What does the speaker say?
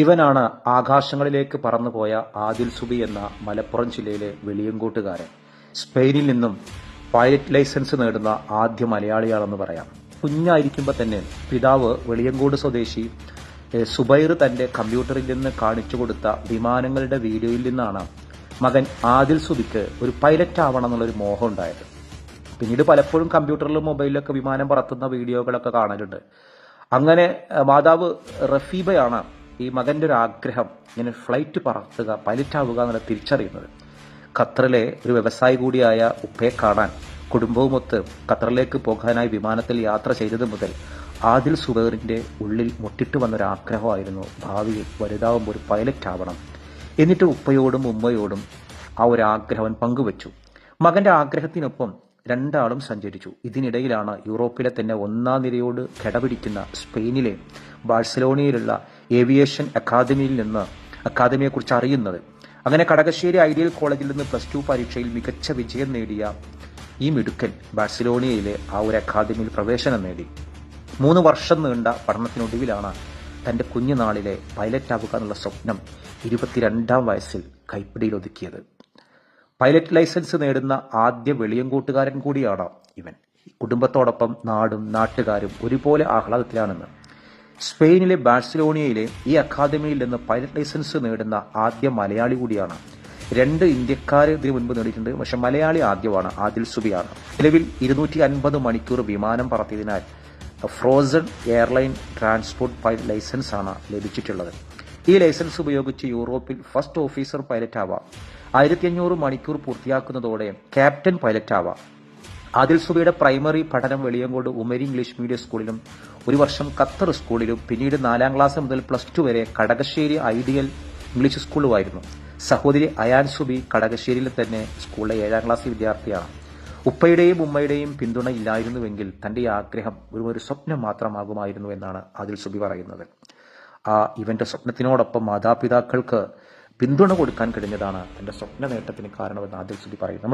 ഇവനാണ് ആകാശങ്ങളിലേക്ക് പറന്നുപോയ ആദിൽ സുബി എന്ന മലപ്പുറം ജില്ലയിലെ വെളിയങ്കോട്ടുകാരൻ. സ്പെയിനിൽ നിന്നും പൈലറ്റ് ലൈസൻസ് നേടുന്ന ആദ്യ മലയാളിയാണെന്ന് പറയാം. കുഞ്ഞായിരിക്കുമ്പോൾ തന്നെ പിതാവ് വെളിയങ്കോട് സ്വദേശി സുബൈർ തന്റെ കമ്പ്യൂട്ടറിൽ നിന്ന് കാണിച്ചു കൊടുത്ത വിമാനങ്ങളുടെ വീഡിയോയിൽ നിന്നാണ് മകൻ ആദിൽ സുബിക്ക് ഒരു പൈലറ്റ് ആവണം എന്നുള്ളൊരു മോഹം ഉണ്ടായത്. പിന്നീട് പലപ്പോഴും കമ്പ്യൂട്ടറിലും മൊബൈലിലൊക്കെ വിമാനം പറത്തുന്ന വീഡിയോകളൊക്കെ കാണലുണ്ട്. അങ്ങനെ മാതാവ് റഫീബയാണ് ഈ മകന്റെ ഒരു ആഗ്രഹം ഇങ്ങനെ ഫ്ലൈറ്റ് പറത്തുക പൈലറ്റ് ആവുക എന്നുള്ള തിരിച്ചറിയുന്നത്. ഖത്തറിലെ ഒരു വ്യവസായി കൂടിയായ ഉപ്പയെ കാണാൻ കുടുംബവുമൊത്ത് ഖത്തറിലേക്ക് പോകാനായി വിമാനത്തിൽ യാത്ര ചെയ്തത് മുതൽ ആദിൽ സുബേറിന്റെ ഉള്ളിൽ മുട്ടിട്ട് വന്നൊരു ആഗ്രഹമായിരുന്നു ഭാവിയിൽ വലുതാവുമ്പോൾ ഒരു പൈലറ്റ് ആവണം എന്നിട്ട് ഉപ്പയോടും ഉമ്മയോടും ആ ഒരു ആഗ്രഹം പങ്കുവച്ചു. മകന്റെ ആഗ്രഹത്തിനൊപ്പം രണ്ടാളും സഞ്ചരിച്ചു. ഇതിനിടയിലാണ് യൂറോപ്പിലെ തന്നെ ഒന്നാം നിരയോട് കിടപിടിക്കുന്ന സ്പെയിനിലെ ബാഴ്സലോണയിലുള്ള ഏവിയേഷൻ അക്കാദമിയിൽ നിന്ന് അക്കാദമിയെക്കുറിച്ച് അറിയുന്നത്. അങ്ങനെ കടകശ്ശേരി ഐഡിയൽ കോളേജിൽ നിന്ന് പ്ലസ് ടു പരീക്ഷയിൽ മികച്ച വിജയം നേടിയ ഈ മിടുക്കൻ ബാഴ്സലോണിയയിലെ ആ ഒരു അക്കാദമിയിൽ പ്രവേശനം നേടി. മൂന്ന് വർഷം നീണ്ട പഠനത്തിനൊടുവിലാണ് തന്റെ കുഞ്ഞുനാളിലെ പൈലറ്റ് ആവുക എന്നുള്ള സ്വപ്നം ഇരുപത്തിരണ്ടാം വയസ്സിൽ കൈപ്പിടിയിൽ ഒതുക്കിയത്. പൈലറ്റ് ലൈസൻസ് നേടുന്ന ആദ്യ വെളിയങ്കോട്ടുകാരൻ കൂടിയാണ് ഇവൻ. കുടുംബത്തോടൊപ്പം നാടും നാട്ടുകാരും ഒരുപോലെ ആഹ്ലാദത്തിലാണെന്ന് സ്പെയിനിലെ ബാഴ്സലോണിയയിലെ ഈ അക്കാദമിയിൽ നിന്ന് പൈലറ്റ് ലൈസൻസ് നേടുന്ന ആദ്യ മലയാളി കൂടിയാണ്. രണ്ട് ഇന്ത്യക്കാർ ഇതിനു മുൻപ് നേടിയിട്ടുണ്ട്. പക്ഷെ മലയാളി ആദ്യമാണ് ആദിൽ സുബിയാണ്. നിലവിൽ ഇരുന്നൂറ്റി അൻപത് മണിക്കൂർ വിമാനം പറത്തിയതിനാൽ frozen airline transport pilot licence ആണ് ലഭിച്ചിട്ടുള്ളത്. ഈ ലൈസൻസ് ഉപയോഗിച്ച് യൂറോപ്പിൽ ഫസ്റ്റ് ഓഫീസർ പൈലറ്റ് ആവാം ആയിരത്തി അഞ്ഞൂറ് മണിക്കൂർ പൂർത്തിയാക്കുന്നതോടെ ക്യാപ്റ്റൻ പൈലറ്റ് ആവാം ആദിൽ സുബയുടെ പ്രൈമറി പഠനം വെളിയങ്കോട് ഉമരി ഇംഗ്ലീഷ് മീഡിയം സ്കൂളിലും ഒരു വർഷം ഖത്തർ സ്കൂളിലും പിന്നീട് നാലാം ക്ലാസ് മുതൽ പ്ലസ് ടു വരെ കടകശ്ശേരി ഐഡിയൽ ഇംഗ്ലീഷ് സ്കൂളുമായിരുന്നു. സഹോദരി അയാൻ സുബി കടകശ്ശേരിയിൽ തന്നെ സ്കൂളിലെ ഏഴാം ക്ലാസ് വിദ്യാർത്ഥിയാണ്. ഉപ്പയുടെയും ഉമ്മയുടെയും പിന്തുണ ഇല്ലായിരുന്നുവെങ്കിൽ തന്റെ ആഗ്രഹം ഒരു ഒരു സ്വപ്നം മാത്രമാകുമായിരുന്നു എന്നാണ് ആദിൽ സുബി പറയുന്നത്. ആ ഇവന്റെ സ്വപ്നത്തിനോടൊപ്പം മാതാപിതാക്കൾക്ക് പിന്തുണ കൊടുക്കാൻ കഴിഞ്ഞതാണ് തന്റെ സ്വപ്ന നേട്ടത്തിന് കാരണമെന്ന് ആദിൽ സുബി പറയുന്നു.